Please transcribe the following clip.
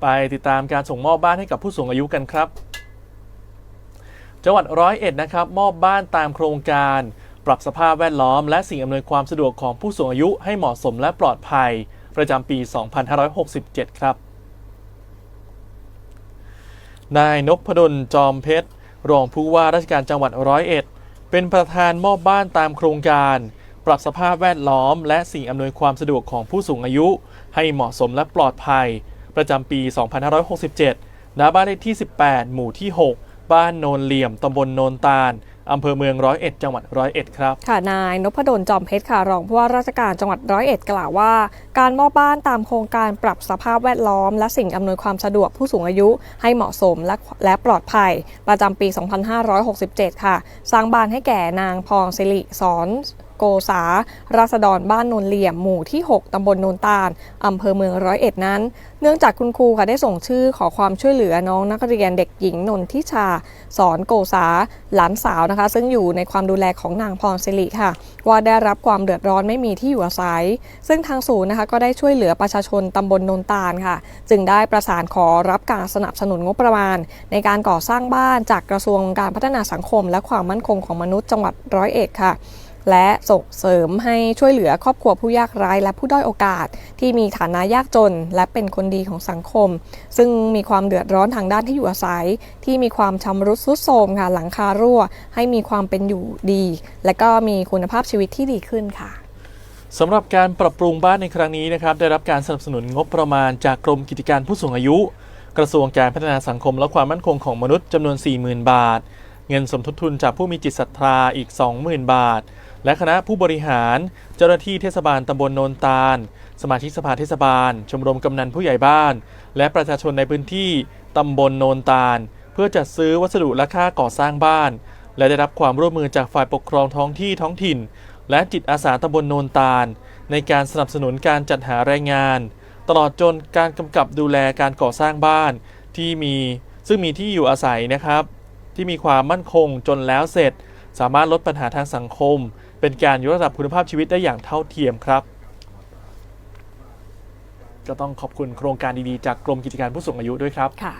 ไปติดตามการส่งมอบบ้านให้กับผู้สูงอายุกันครับ จังหวัดร้อยเอ็ดนะครับมอบบ้านตามโครงการ ปรับสภาพแวดล้อม และสิ่งอำนวยความสะดวกของผู้สูงอายุให้เหมาะสมและปลอดภัย ประจำปี 2567 ครับ นายนพดลจอมเพชร รองผู้ว่าราชการจังหวัดร้อยเอ็ดเป็นประธานมอบบ้านตามโครงการ ปรับสภาพแวดล้อม และสิ่งอำนวยความสะดวกของผู้สูงอายุ ให้เหมาะสมและปลอดภัย ประจำปี 2567 ณ บ้านเลขที่ 18 หมู่ที่ 6 บ้านโนนเหลี่ยม ตำบลโนนตาลอำเภอเมืองร้อยเอ็ดจังหวัดร้อยเอ็ดครับค่ะนายนพดลจอมเพชรค่ะรองผู้ว่าราชการจังหวัดร้อยเอ็ดกล่าวว่า การมอบบ้านตามโครงการปรับสภาพแวดล้อม และสิ่งอำนวยความสะดวกผู้สูงอายุให้เหมาะสมและและปลอดภัย ประจำปี 2567 ค่ะ สร้างบ้านให้แก่นางพองศิริสอน โกษา ราษฎรบ้านนนเหลี่ยมหมู่ที่ 6ตำบลนนตาลอำเภอเมืองร้อยเอ็ดนั้น เนื่องจากคุณครูค่ะได้ส่งชื่อขอความช่วยเหลือน้องนักเรียนเด็กหญิงนนทิชา สอนโกษา หลานสาวนะคะ ซึ่งอยู่ในความดูแลของนางพรศิริค่ะ ว่าได้รับความเดือดร้อนไม่มีที่อยู่อาศัย ซึ่งทางศูนย์นะคะก็ได้ช่วยเหลือประชาชนตำบลนนตาลค่ะ จึงได้ประสานขอรับการสนับสนุนงบประมาณ ในการก่อสร้างบ้านจากกระทรวงการพัฒนาสังคม และความมั่นคงของมนุษย์จังหวัดร้อยเอ็ดค่ะ และส่งเสริมให้ช่วยเหลือครอบครัวผู้ยากไร้และผู้ด้อยโอกาส ที่มีฐานะยากจน และเป็นคนดีของสังคม ซึ่งมีความเดือดร้อนทางด้านที่อยู่อาศัย ที่มีความชำรุดทรุดโทรมค่ะหลังคารั่ว ให้มีความเป็นอยู่ดี และก็มีคุณภาพชีวิตที่ดีขึ้นค่ะสำหรับการปรับปรุงบ้านในครั้งนี้นะครับได้รับการสนับสนุนงบประมาณจากกรมกิจการผู้สูงอายุ กระทรวงการพัฒนาสังคมและความมั่นคงของมนุษย์จำนวน 40,000 บาท เงินสมทบทุนจากผู้มีจิตศรัทธาอีก 20,000 บาท และคณะผู้บริหาร เจ้าหน้าที่เทศบาลตำบลโนนตาล สมาชิกสภาเทศบาล ชมรมกำนันผู้ใหญ่บ้าน และประชาชนในพื้นที่ตำบลโนนตาล เพื่อจัดซื้อวัสดุและค่าก่อสร้างบ้าน และได้รับความร่วมมือจากฝ่ายปกครองท้องที่ท้องถิ่น และจิตอาสาตำบลโนนตาล ในการสนับสนุนการจัดหาแรงงาน ตลอดจนการกำกับดูแลการก่อสร้างบ้านที่มีซึ่งมีที่อยู่อาศัยนะครับ ที่มีความมั่นคงจนแล้วเสร็จ สามารถลดปัญหาทางสังคม เป็นการยกระดับคุณภาพชีวิตได้อย่างเท่าเทียมครับ ก็ต้องขอบคุณโครงการดีๆ จากกรมกิจการผู้สูงอายุด้วยครับค่ะ